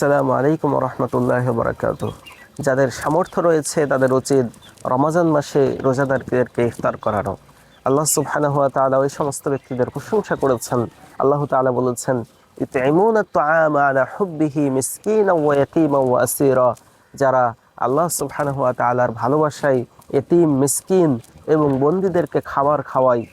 আসসালামু আলাইকুম রহমতুল্লাহ বরাকাত যাদের সামর্থ্য রয়েছে, তাদের উচিত রমাজান মাসে রোজাদারদেরকে ইফতার করানো। আল্লাহ সুবহানাহু ওয়া তাআলা ওই সমস্ত ব্যক্তিদের প্রশংসা করেছেন। আল্লাহ তাআলা বলেছেন আলা যারা আল্লাহ সুবহানাহু ওয়া তাআলার ভালোবাসায় এতিম, মিসকিন এবং বন্দীদেরকে খাবার খাওয়ায়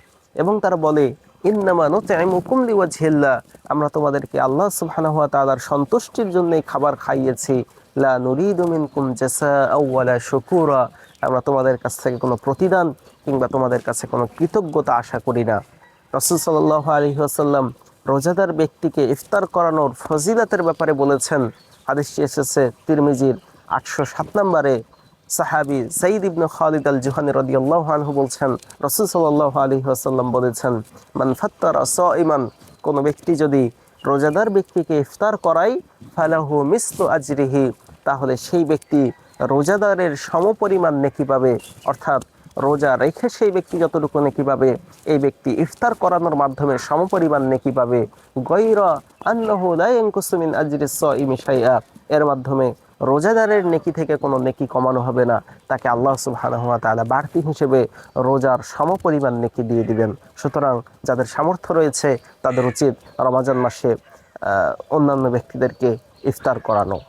এবং তারা বলে ইন্নামা নুতঈমুকুম লিওয়াজহিল্লাহ আমরা তোমাদেরকে আল্লাহ সুবহানাহু ওয়া তাআলার সন্তুষ্টির জন্যই খাবার খাইয়েছি। লা নুরিদু জাযাআ ওয়ালা শুকুরা। আমরা তোমাদের কাছ থেকে কোনো প্রতিদান কিংবা তোমাদের কাছে কোনো কৃতজ্ঞতা আশা করি না। রাসূল সাল্লাল্লাহু আলাইহি ওয়াসাল্লাম রোজাদার ব্যক্তিকে ইফতার করানোর ফজিলাতের ব্যাপারে বলেছেন। হাদিসটি এসেছে তিরমিজির আটশো সাত নম্বরে। সাহাবি সঈদ ইবনু খালিদ আল জুহানি রাদিয়াল্লাহু আনহু বলছেন, রাসূল সাল্লাল্লাহু আলাইহি ওয়াসাল্লাম বলেছেন, মান ফাত্তারা ইমান কোনো ব্যক্তি যদি রোজাদার ব্যক্তিকে ইফতার করাই ফালাহু মিসলু আজরিহি, তাহলে সেই ব্যক্তি রোজাদারের সমপরিমাণ নেকি পাবে। অর্থাৎ রোজা রেখে সেই ব্যক্তি যতটুকু নেকি পাবে, এই ব্যক্তি ইফতার করানোর মাধ্যমে সমপরিমাণ নেকি পাবে। গৈরা আন্নাহু লা ইয়ানকুসু মিন আজরিস সাইমি শাইআ। এর মাধ্যমে রোজাদারের নেকি থেকে কোনো নেকি কমানো হবে না। তাকে আল্লাহ সুবহানাহু ওয়া তাআলা বাড়তি হিসেবে রোজার সমপরিমাণ নেকি দিয়ে দিবেন। সুতরাং যাদের সামর্থ্য রয়েছে, তাদের উচিত রমাজান মাসে অন্যান্য ব্যক্তিদেরকে ইফতার করানো।